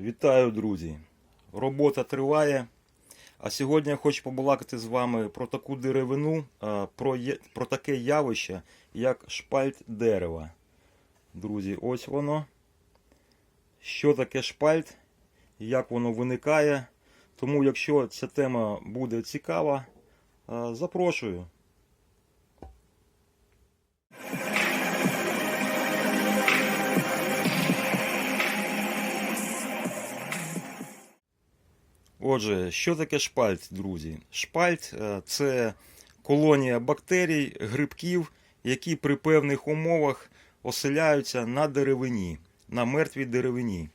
Вітаю, друзі! Робота триває. А сьогодні я хочу побалакати з вами про таку деревину, про, про таке явище, як шпальт дерева. Друзі, ось воно. Що таке шпальт, як воно виникає. Тому, якщо ця тема буде цікава, запрошую. Отже, що таке шпальт, друзі? Шпальт е, це колонія бактерій, грибків, які при певних умовах оселяються на деревині, на мертвій деревині.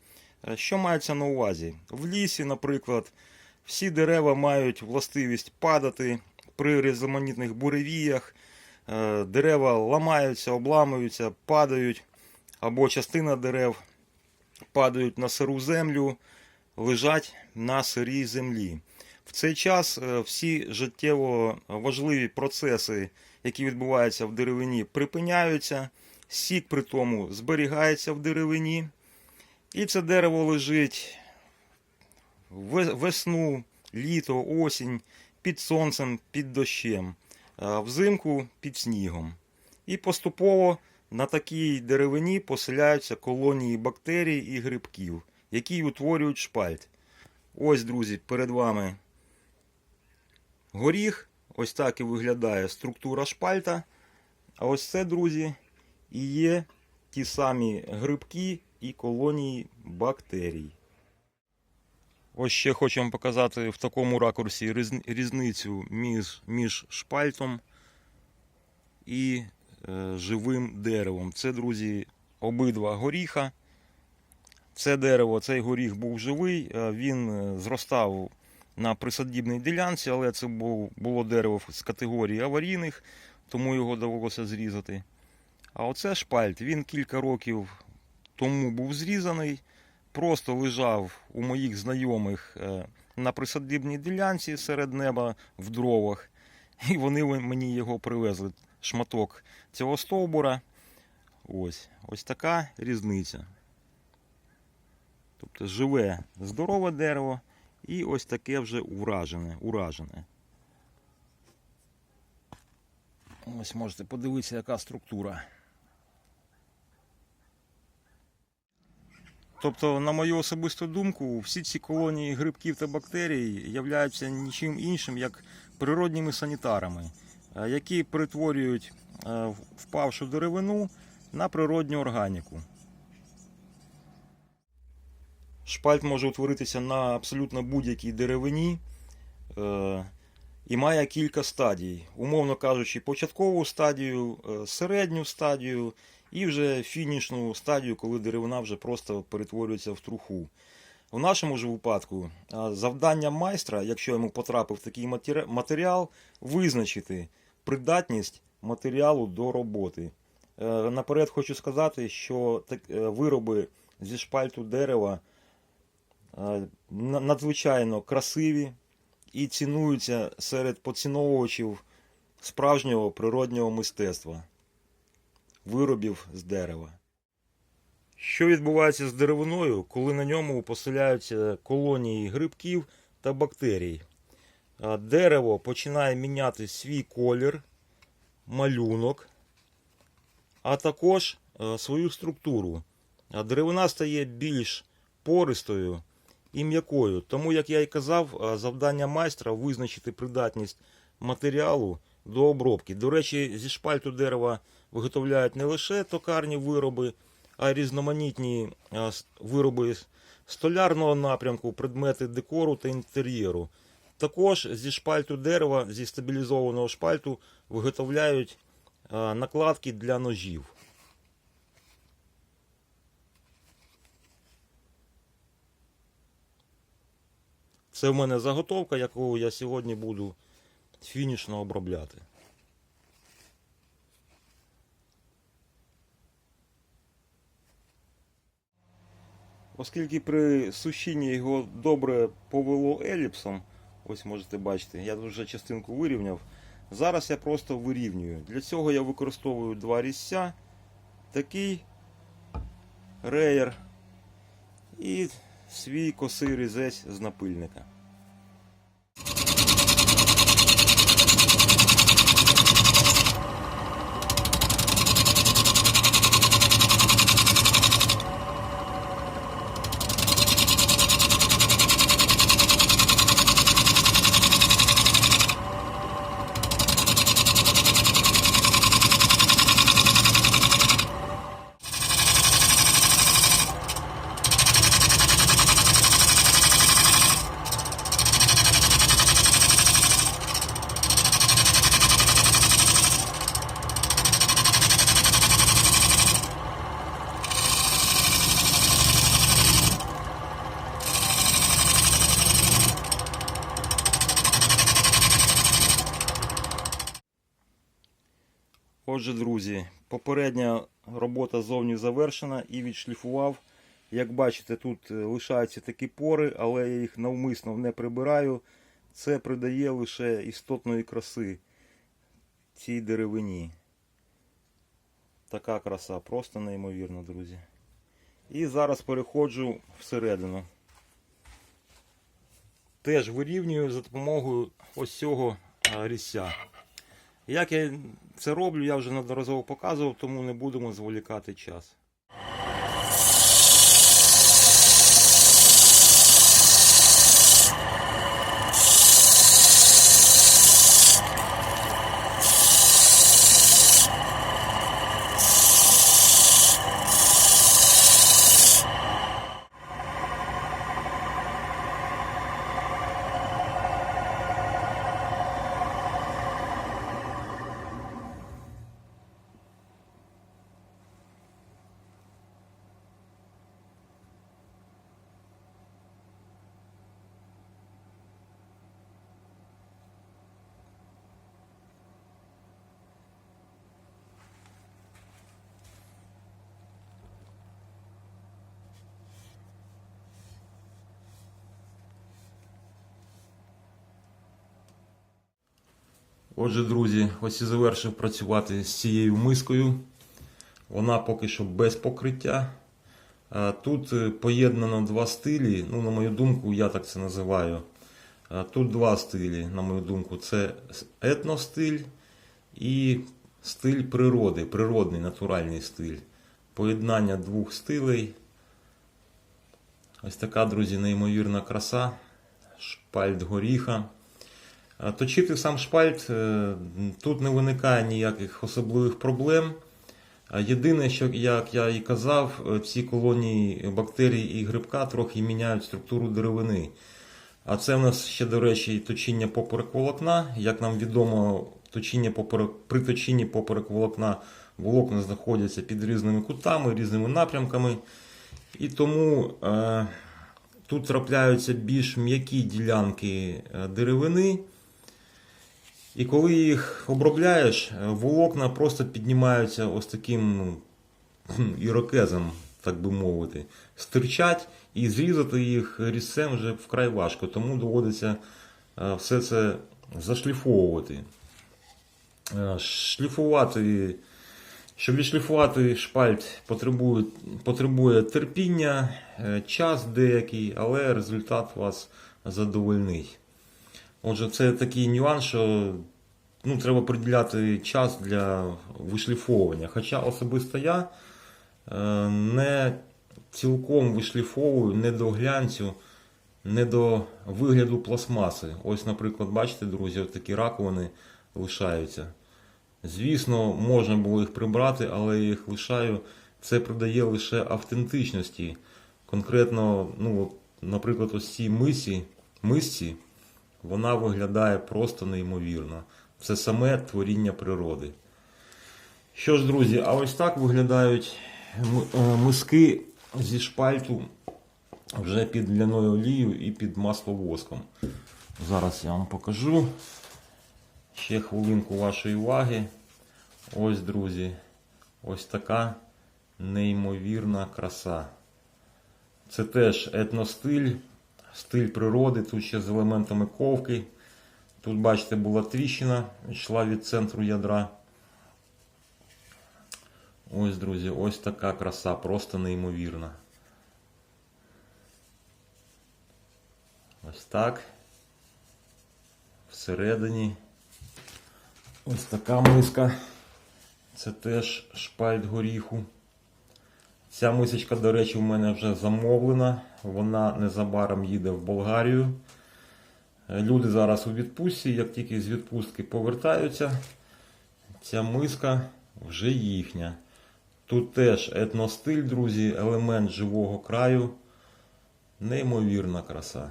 Е, Що мається на увазі? В лісі, наприклад, всі дерева мають властивість падати при різноманітних буревіях. Е, Дерева ламаються, обламуються, падають, або частина дерев падають на сиру землю, лежать на сирій землі. В цей час е, всі життєво важливі процеси, які відбуваються в деревині, припиняються, сік при тому зберігається в деревині, і це дерево лежить весну, літо, осінь, під сонцем, під дощем, взимку під снігом. І поступово на такій деревині поселяються колонії бактерій і грибків, які утворюють шпальт. Ось, друзі, перед вами горіх. Ось так і виглядає структура шпальта. А ось це, друзі, і є ті самі грибки і колонії бактерій. Ось ще хочу вам показати в такому ракурсі різницю між, між шпальтом і е, живим деревом. Це, друзі, обидва горіха. Це дерево, цей горіх був живий, е, він е, зростав на присадібній ділянці, але це було дерево з категорії аварійних, тому його довелося зрізати. А оце шпальт, він кілька років тому був зрізаний, просто лежав у моїх знайомих е, на присадибній ділянці серед неба в дровах. І вони мені його привезли. Шматок цього стовбура. Ось, ось така різниця. Тобто живе здорове дерево і ось таке вже уражене. уражене. Ось можете подивитися, яка структура. Тобто, на мою особисту думку, всі ці колонії грибків та бактерій являються нічим іншим, як природніми санітарами, е, які перетворюють е, впавшу деревину на природню органіку. Шпальт може утворитися на абсолютно будь-якій деревині е, і має кілька стадій. Умовно кажучи, початкову стадію, е, середню стадію і вже фінішну стадію, коли деревина вже просто перетворюється в труху. В нашому ж випадку е, завдання майстра, якщо йому потрапив такий матеріал, визначити придатність матеріалу до роботи. Наперед хочу сказати, що вироби зі шпальту дерева надзвичайно красиві і цінуються серед поціновувачів справжнього природнього мистецтва виробів з дерева. Що відбувається з деревиною, коли на ньому поселяються колонії грибків та бактерій? Дерево починає міняти свій колір, малюнок, а також е, свою структуру. Деревина стає більш пористою і м'якою. Тому, як я і казав, е, завдання майстра визначити придатність матеріалу до обробки. До речі, зі шпальту дерева виготовляють не лише токарні вироби, а й різноманітні е, вироби столярного напрямку, предмети декору та інтер'єру. Також зі шпальту дерева, зі стабілізованого шпальту виготовляють е, накладки для ножів. Це в мене заготовка, яку я сьогодні буду фінішно обробляти. Оскільки при сушінні його добре повело еліпсом, ось можете бачити, я тут вже частинку вирівняв. Зараз я просто вирівнюю. Для цього я використовую два різця, такий реєр і свій косий різець з напильника. Отже, друзі, попередня робота зовні завершена і відшліфував. Як бачите, тут е, лишаються такі пори, але я їх навмисно не прибираю. Це придає лише істотної краси цій деревині. Така краса, просто неймовірно, друзі. І зараз переходжу всередину. Теж вирівнюю за допомогою ось цього а, різця. Як я це роблю, я вже неодноразово показував, тому не будемо зволікати час. Отже, друзі, ось і завершив працювати з цією мискою. Вона поки що без покриття. Тут е, поєднано два стилі. Ну, на мою думку, я так це називаю. Тут два стилі, на мою думку, це етностиль і стиль природи, природний натуральний стиль. Поєднання двох стилей. Ось така, друзі, неймовірна краса. Шпальт горіха. Точити сам шпальт е, тут не виникає ніяких особливих проблем. Єдине, що, як я і казав, е, ці колонії бактерій і грибка трохи міняють структуру деревини. А це в нас ще, до речі, точіння поперек волокна. Як нам відомо, точіння поперек, при точінні поперек волокна волокна знаходяться під різними кутами, різними напрямками. І тому е, тут трапляються більш м'які ділянки е, деревини. І коли їх обробляєш, е, волокна просто піднімаються ось таким ну, ірокезом, так би мовити, стирчать і зрізати їх різцем вже вкрай важко, тому доводиться е, все це зашліфовувати. Е, Шліфувати, щоб відшліфувати шпальт, потребує, потребує терпіння, час деякий, але результат вас задовольнить. Отже, це такий нюанс, що ну, треба приділяти час для вишліфовування. Хоча особисто я е, не цілком вишліфовую не до глянцю, не до вигляду пластмаси. Ось, наприклад, бачите, друзі, от такі раковини лишаються. Звісно, можна було їх прибрати, але я їх лишаю. Це придає лише автентичності. Конкретно, ну, наприклад, ось цій мисі, мисці вона виглядає просто неймовірно. Це саме творіння природи. Що ж, друзі, а ось так виглядають е, миски зі шпальту вже під ляною олією і під масловоском. Зараз я вам покажу. Ще хвилинку вашої уваги. Ось, друзі, ось така неймовірна краса. Це теж етностиль, стиль природи, тут ще з елементами ковки. Тут, бачите, була тріщина, йшла від центру ядра. Ось, друзі, ось така краса, просто неймовірна. Ось так. Всередині. Ось така миска. Це теж шпальт горіху. Ця мисочка, до речі, в мене вже замовлена. Вона незабаром їде в Болгарію. Е, Люди зараз у відпустці, як тільки з відпустки повертаються, ця миска вже їхня. Тут теж етностиль, друзі, елемент живого краю. Неймовірна краса.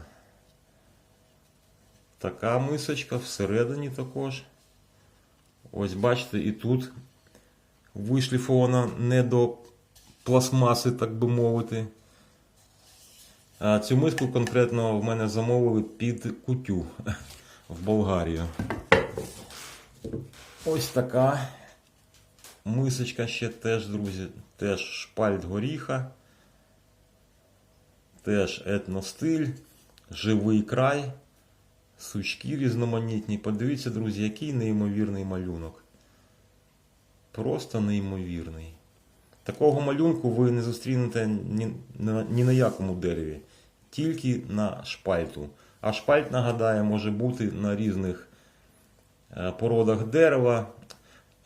Така мисочка всередині також. Ось бачите, і тут вишліфована не до пластмаси, так би мовити. Цю миску конкретно в мене замовили під кутю в Болгарію. Ось така мисочка ще теж, друзі, теж шпальт горіха, теж етностиль, живий край, сучки різноманітні. Подивіться, друзі, який неймовірний малюнок. Просто неймовірний. Такого малюнку ви не зустрінете ні на, ні на якому дереві, тільки на шпальту. А шпальт, нагадаю, може бути на різних е, породах дерева.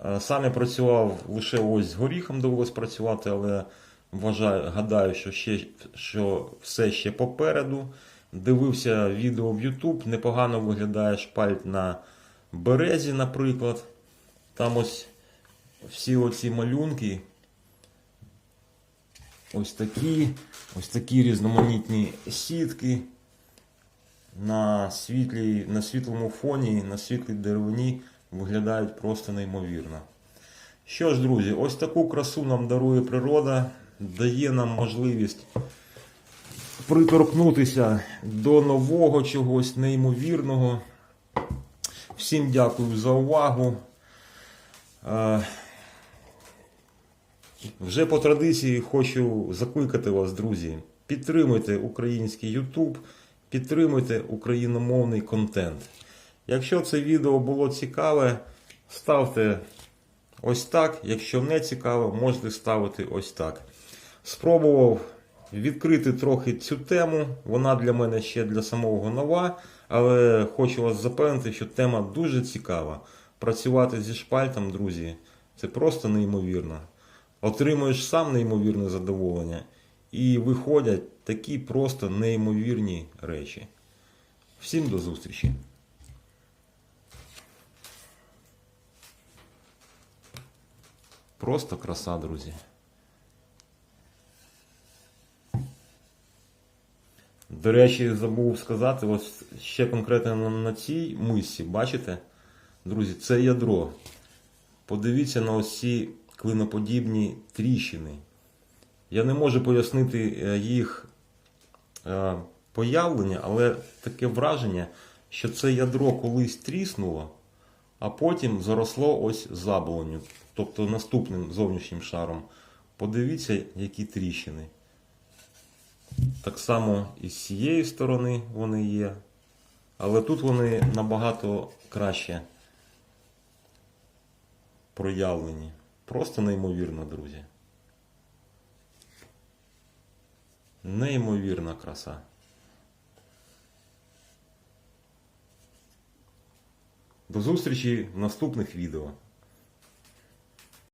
Е, Сам я працював лише ось з горіхом довелось працювати, але вважаю, гадаю, що, ще, що все ще попереду. Дивився відео в YouTube, непогано виглядає шпальт на березі, наприклад. Там ось всі оці малюнки. Ось такі, ось такі різноманітні сітки на, світлій, на світлому фоні, на світлій деревині виглядають просто неймовірно. Що ж, друзі, ось таку красу нам дарує природа, дає нам можливість приторкнутися до нового чогось неймовірного. Всім дякую за увагу. Вже по традиції хочу закликати вас, друзі. Підтримуйте український YouTube, підтримуйте україномовний контент. Якщо це відео було цікаве, ставте ось так. Якщо не цікаве, можете ставити ось так. Спробував відкрити трохи цю тему. Вона для мене ще для самого нова, але хочу вас запевнити, що тема дуже цікава. Працювати зі шпальтом, друзі, це просто неймовірно. Отримуєш сам неймовірне задоволення, і виходять такі просто неймовірні речі. Всім до зустрічі! Просто краса, друзі. До речі, забув сказати, ось ще конкретно на, цій мисці, бачите, друзі, це ядро. Подивіться на ось ці клиноподібні тріщини. Я не можу пояснити е, їх е, появлення, але таке враження, що це ядро колись тріснуло, а потім заросло ось заболонню, тобто наступним зовнішнім шаром. Подивіться, які тріщини. Так само і з цієї сторони вони є. Але тут вони набагато краще проявлені. Просто неймовірно, друзі. Неймовірна краса. До зустрічі в наступних відео.